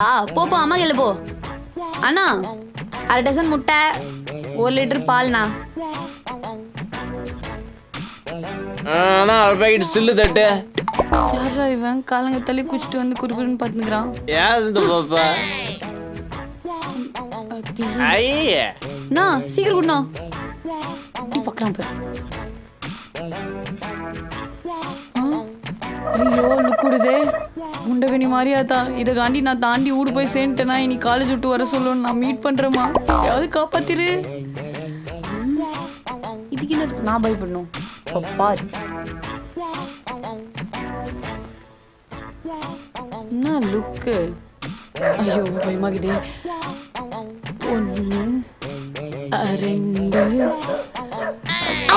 ஆ போ போ அம்மா கேளு போ அண்ணா அரை டசன் முட்டை ஒரு லிட்டர் பால்ண்ணா. ஆனா ஒரு பாக்கெட் சில்லு தட்டு. யாரா இவன்? காலங்க தள்ளி குச்சிட்டு வந்து குறுகுறுன்னு பார்த்துக்கிறான் ஏன் இந்த பாப்பா? ஐய. அண்ணா சீக்கிரம் குடுண்ணா. அப்படி பார்க்குறான் பாரு. ஆ, ஐயோ லுக்குடுதே. முண்டகனி மாதிரியாதா இதை காண்டி நான் தாண்டி ஊடு போய் சேர்ந்துட்டேனா? இனி காலேஜ் விட்டு வர சொல்லணும் நான் மீட் பண்றேம்மா. யாவது காப்பாத்திரு? இதுக்கு என்னதுக்கு நான் பயப்படணும். பாரு. என்ன லுக்கு? ஐயோ பயமாகுதே. ஒன்று ரெண்டு.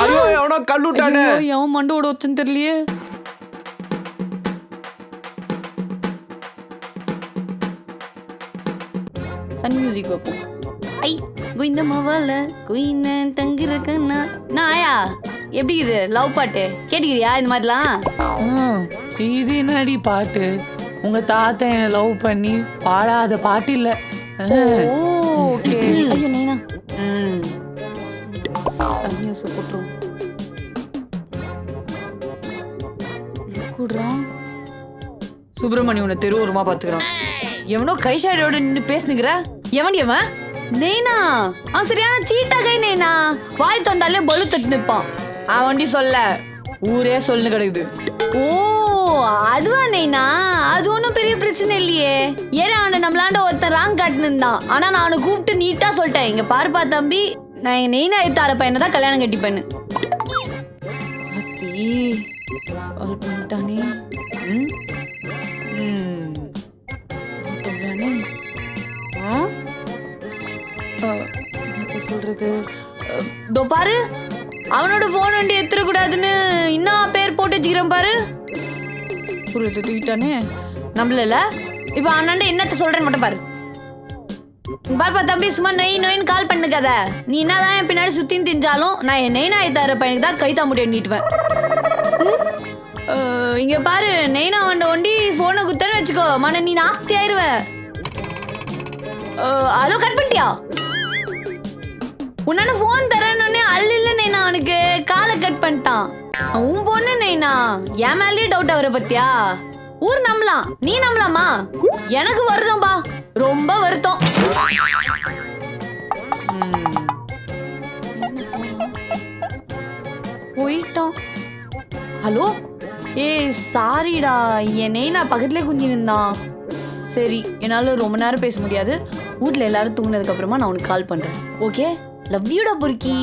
ஐயோ எவனோ கல்லுட்டானே எவன் மண்டோட ஒத்துன்னு தெரியலையே. சன் மியூசிக் வைப்போம். ஐ குயிந்த மவால குயின தங்குற கண்ணா நான் ஆயா எப்படி இது? லவ் பாட்டு. கேட்டுக்கிறியா இந்த மாதிரிலாம்? இது என்னடி பாட்டு? உங்க தாத்தா என்ன லவ் பண்ணி பாடாத பாட்டு இல்ல. ஓகே ஐயோ நைனா. சன் நியூஸ் போட்டுரும். கூடுறான் உன்னை தெருவோரமா பாத்துக்கிறான். எவனோ கை ஷாடியோட நின்னு பேசுனுங்கிற எவன் எவன் நெய்னா. அவன் சரியான சீட்டா கை நெய்னா. வாய் தொண்டாலே பலு தட்டு நிப்பான் அவன் வண்டி சொல்ல. ஊரே சொல்லுன்னு கிடக்குது. ஓ அதுவா நெய்னா? அது ஒன்றும் பெரிய பிரச்சனை இல்லையே. ஏன்னா அவனை நம்மளாண்ட ஒருத்தன் ராங் காட்டுனுந்தான் ஆனா நான் அவனை கூப்பிட்டு நீட்டா சொல்லிட்டேன். இங்க பாருப்பா தம்பி. நான் எங்க நெய்னா எடுத்தார பையனை தான் கல்யாணம் கட்டிப்பேன்னு. பண்ணிட்டானே. என்னத்த இதோ பாரு அவனோட போன் வண்டி எத்திரக்கூடாதுன்னு இன்னும் பேர் போட்டு வச்சுக்கிறேன் பாரு. புரியுது தூக்கிட்டானே. நம்மள இப்ப அண்ணாண்ட என்னத்த சொல்றேன்னு மட்டும் பாரு. இங்க பாருப்பா தம்பி சும்மா நொய் நொயின்னு கால் பண்ணுக்காத. நீ என்னதான் என் பின்னாடி சுத்தின்னு திஞ்சாலும் நான் என் நெய்னா தர பையனுக்கு தான் கைத்தா முடி எண்ணிட்டுவேன். இங்க பாரு நெய்னா வண்ட ஒண்டி போனை குத்தன்னு வச்சுக்கோ. மன நீ நாஸ்தி ஆயிருவ. ஹலோ கட் பண்ணிட்டியா? உன்னால போன் தரேன்னு அல்ல நைனா அவனுக்கு. காலை கட் பண்ணிட்டான். உன் பொண்ணு நைனா என் மேலேயே டவுட் அவரை பத்தியா? ஊர் நம்பலாம் நீ நம்பலாமா? எனக்கு வருதம்பா ரொம்ப வருத்தம். போயிட்டோம். ஹலோ? ஏய் சாரிடா. என் நெய்னா பக்கத்துலேயே குந்தி நின்றான் சரி என்னால் ரொம்ப நேரம் பேச முடியாது. வீட்டில் எல்லாரும் தூங்கினதுக்கப்புறமா நான் உனக்கு கால் பண்ணுறேன் ஓகே లవ్ యూ డబ్బులకి.